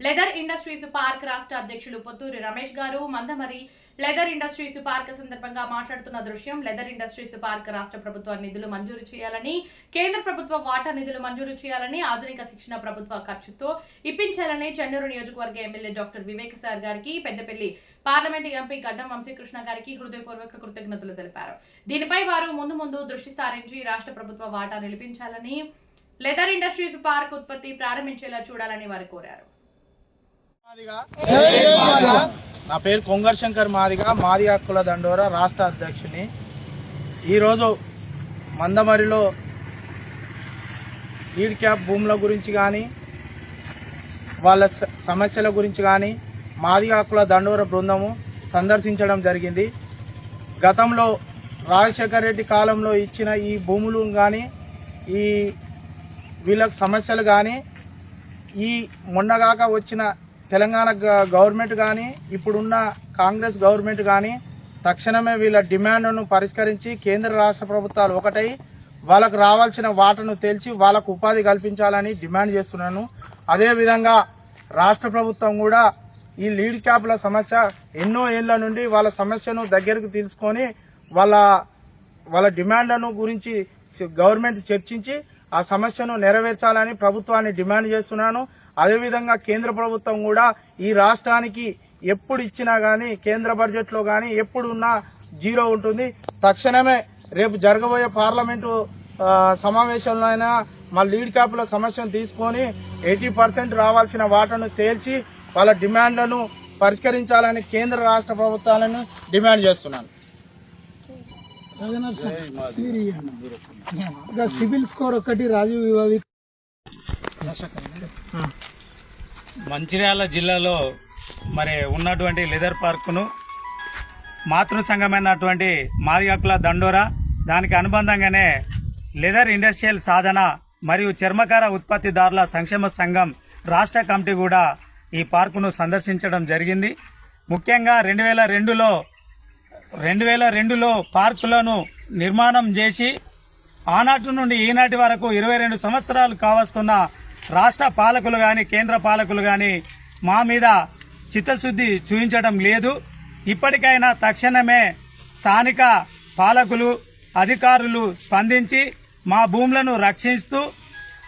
Leather industries park రాష్ట్ర అధ్యక్షులు పొత్తూరి రమేష్ గారు మందమరి లెదర్ ఇండస్ట్రీస్ పార్క్ సందర్భంగా మాట్లాడుతున్న దృశ్యం లెదర్ ఇండస్ట్రీస్ పార్క్ రాష్ట్ర ప్రభుత్వ నిధులు మంజూరు చేయాలని కేంద్ర ప్రభుత్వ వాటా నిధులు మంజూరు చేయాలని ఆధునిక శిక్షణ ప్రభుత్వ ఖర్చుతో ఇప్పించాలని చెన్నూరు నియోజకవర్గ ఎమ్మెల్యే డాక్టర్ వివేక్ సార్ గారికి పెద్దపల్లి పార్లమెంటు ఎంపీ గడ్డం వంశీకృష్ణ గారికి హృదయపూర్వక కృతజ్ఞతలు తెలిపారు. దీనిపై వారు ముందు ముందు దృష్టి సారించి రాష్ట్ర ప్రభుత్వ వాటా నిలిపించాలని లెదర్ ఇండస్ట్రీస్ పార్క్ ఉత్పత్తి ప్రారంభించేలా చూడాలని వారు కోరారు. నా పేరు కొంగర్ శంకర్ మాదిగా మాది హక్కుల దండోర రాష్ట్ర అధ్యక్షుని. ఈరోజు మందమరిలో లీడ్ క్యాప్ భూముల గురించి కానీ వాళ్ళ సమస్యల గురించి కానీ మాది హక్కుల దండోర బృందము సందర్శించడం జరిగింది. గతంలో రాజశేఖర రెడ్డి కాలంలో ఇచ్చిన ఈ భూములు కానీ ఈ వీళ్ళకి సమస్యలు కానీ ఈ మొన్నగాక వచ్చిన తెలంగాణ గ- గవర్నమెంట్ కానీ ఇప్పుడున్న కాంగ్రెస్ గవర్నమెంట్ కానీ తక్షణమే వీళ్ళ డిమాండ్ను పరిష్కరించి కేంద్ర రాష్ట్ర ప్రభుత్వాలు ఒకటై వాళ్ళకు రావాల్సిన వాటను తెలిసి వాళ్ళకు ఉపాధి కల్పించాలని డిమాండ్ చేస్తున్నాను. అదేవిధంగా రాష్ట్ర ప్రభుత్వం కూడా ఈ లీడ్ క్యాప్ల సమస్య ఎన్నో ఏళ్ళ నుండి వాళ్ళ సమస్యను దగ్గరకు తీసుకొని వాళ్ళ వాళ్ళ డిమాండ్లను గురించి గవర్నమెంట్ చర్చించి ఆ సమస్యను నెరవేర్చాలని ప్రభుత్వాన్ని డిమాండ్ చేస్తున్నాను. అదేవిధంగా కేంద్ర ప్రభుత్వం కూడా ఈ రాష్ట్రానికి ఎప్పుడు ఇచ్చినా కానీ కేంద్ర బడ్జెట్లో కానీ ఎప్పుడు ఉన్నా జీరో ఉంటుంది. తక్షణమే రేపు జరగబోయే పార్లమెంటు సమావేశంలో అయినా మా లీడ్ క్యాప్ల సమస్యను తీసుకొని ఎయిటీ పర్సెంట్ రావాల్సిన వాటను తేల్చి వాళ్ళ డిమాండ్లను పరిష్కరించాలని కేంద్ర రాష్ట్ర ప్రభుత్వాలను డిమాండ్ చేస్తున్నాను. సిబిల్ స్కోర్ ఒకటి రాజీవ్ వివాది మంచిర్యాల జిల్లాలో మరి ఉన్నటువంటి లెదర్ పార్కును మాతృ సంఘమైనటువంటి మాదిగక్కుల దండోరా దానికి అనుబంధంగానే లెదర్ ఇండస్ట్రియల్ సాధన మరియు చర్మకార ఉత్పత్తిదారుల సంక్షేమ సంఘం రాష్ట్ర కమిటీ కూడా ఈ పార్కును సందర్శించడం జరిగింది. ముఖ్యంగా రెండు వేల రెండులో రెండు వేల రెండులో పార్కులను నిర్మాణం చేసి ఆనాటి నుండి ఈనాటి వరకు ఇరవై రెండు సంవత్సరాలు కావస్తున్న రాష్ట్ర పాలకులు కానీ కేంద్ర పాలకులు కానీ మా మీద చిత్తశుద్ధి చూపించడం లేదు. ఇప్పటికైనా తక్షణమే స్థానిక పాలకులు అధికారులు స్పందించి మా భూములను రక్షిస్తూ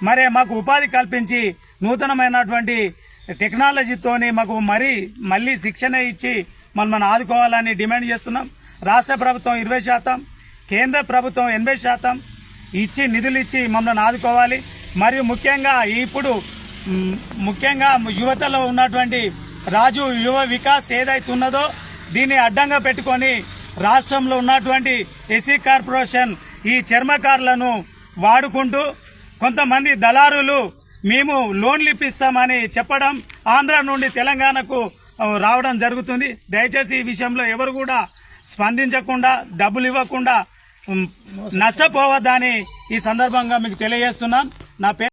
మరి మాకు ఉపాధి కల్పించి నూతనమైనటువంటి టెక్నాలజీతోని మాకు మరీ మళ్ళీ శిక్షణ ఇచ్చి మనం ఆదుకోవాలని డిమాండ్ చేస్తున్నాం. రాష్ట్ర ప్రభుత్వం ఇరవై శాతం కేంద్ర ప్రభుత్వం ఎనభై శాతం ఇచ్చి నిధులు ఇచ్చి మమ్మల్ని ఆదుకోవాలి. మరియు ముఖ్యంగా ఇప్పుడు ముఖ్యంగా యువతలో ఉన్నటువంటి రాజు యువ వికాస్ ఏదైతే ఉన్నదో దీన్ని అడ్డంగా పెట్టుకొని రాష్ట్రంలో ఉన్నటువంటి ఎస్సీ కార్పొరేషన్ ఈ చర్మకారులను వాడుకుంటూ కొంతమంది దళారులు మేము లోన్లు ఇప్పిస్తామని చెప్పడం ఆంధ్ర నుండి తెలంగాణకు రావడం జరుగుతుంది. దయచేసి ఈ విషయంలో ఎవరు కూడా స్పందించకుండా డబ్బులు ఇవ్వకుండా నష్టపోవద్దని ఈ సందర్భంగా మీకు తెలియజేస్తున్నాం. నా పేరు